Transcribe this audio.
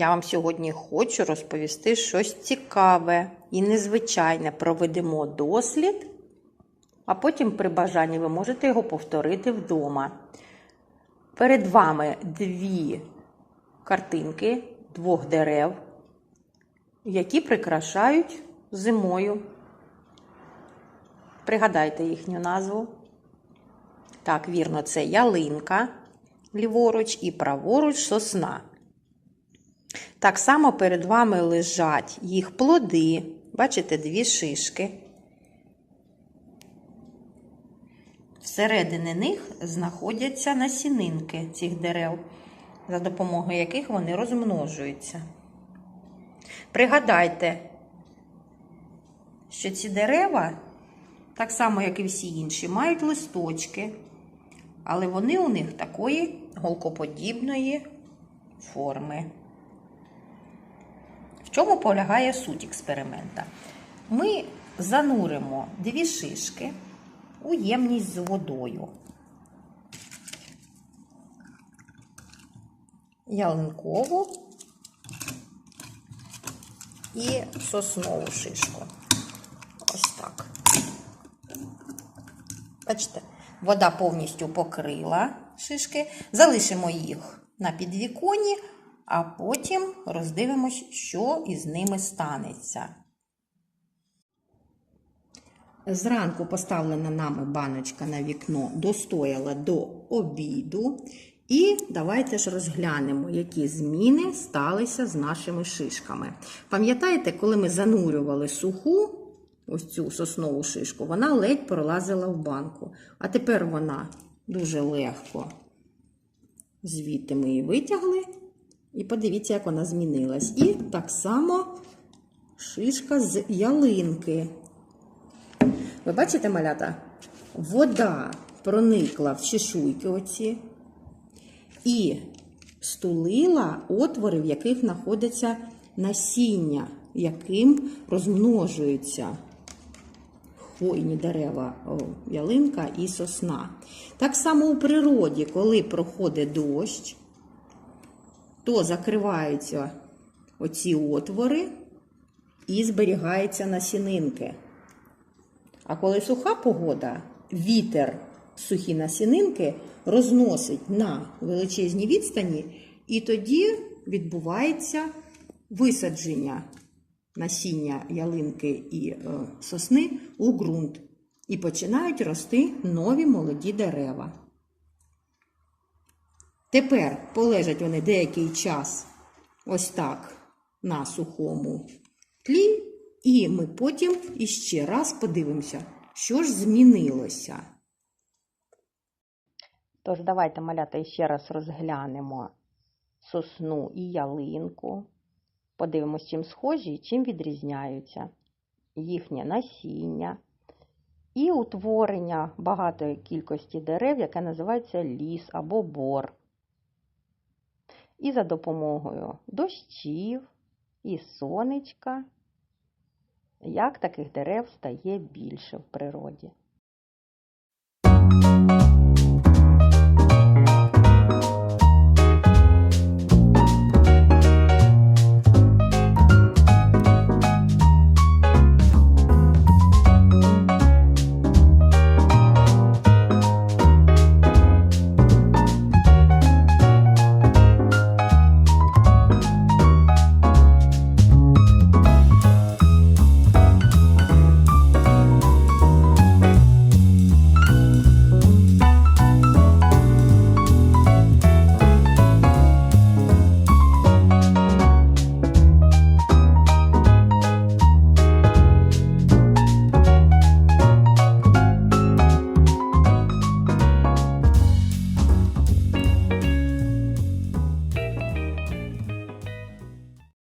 Я вам сьогодні хочу розповісти щось цікаве і незвичайне. Проведемо дослід, а потім при бажанні ви можете його повторити вдома. Перед вами дві картинки двох дерев, які прикрашають зимою. Пригадайте їхню назву. Так, вірно, це ялинка ліворуч і праворуч сосна. Так само перед вами лежать їх плоди. Бачите, дві шишки. Всередині них знаходяться насінинки цих дерев, за допомогою яких вони розмножуються. Пригадайте, що ці дерева, так само, як і всі інші, мають листочки, але вони у них такої голкоподібної форми. В чому полягає суть експеримента? Ми зануримо дві шишки у ємність з водою. Ялинкову і соснову шишку. Ось так. Бачите, вода повністю покрила шишки. Залишимо їх на підвіконні, а потім роздивимось, що із ними станеться. Зранку поставлена нами баночка на вікно достояла до обіду. І давайте ж розглянемо, які зміни сталися з нашими шишками. Пам'ятаєте, коли ми занурювали суху, ось цю соснову шишку, вона ледь пролазила в банку. А тепер вона дуже легко. Звідти ми її витягли. І подивіться, як вона змінилась. І так само шишка з ялинки. Ви бачите, малята? Вода проникла в чешуйки оці і стулила отвори, в яких знаходяться насіння, яким розмножуються хвойні дерева, о, ялинка і сосна. Так само у природі, коли проходить дощ, то закриваються оці отвори і зберігаються насінинки. А коли суха погода, вітер сухі насінинки розносить на величезні відстані, і тоді відбувається висадження насіння ялинки і е, сосни у ґрунт. І починають рости нові молоді дерева. Тепер полежать вони деякий час ось так на сухому тлі, і ми потім іще раз подивимося, що ж змінилося. Тож, давайте, малята, ще раз розглянемо сосну і ялинку. Подивимось, чим схожі і чим відрізняються їхнє насіння і утворення багатої кількості дерев, яке називається ліс або бор. І за допомогою дощів і сонечка, як таких дерев стає більше в природі.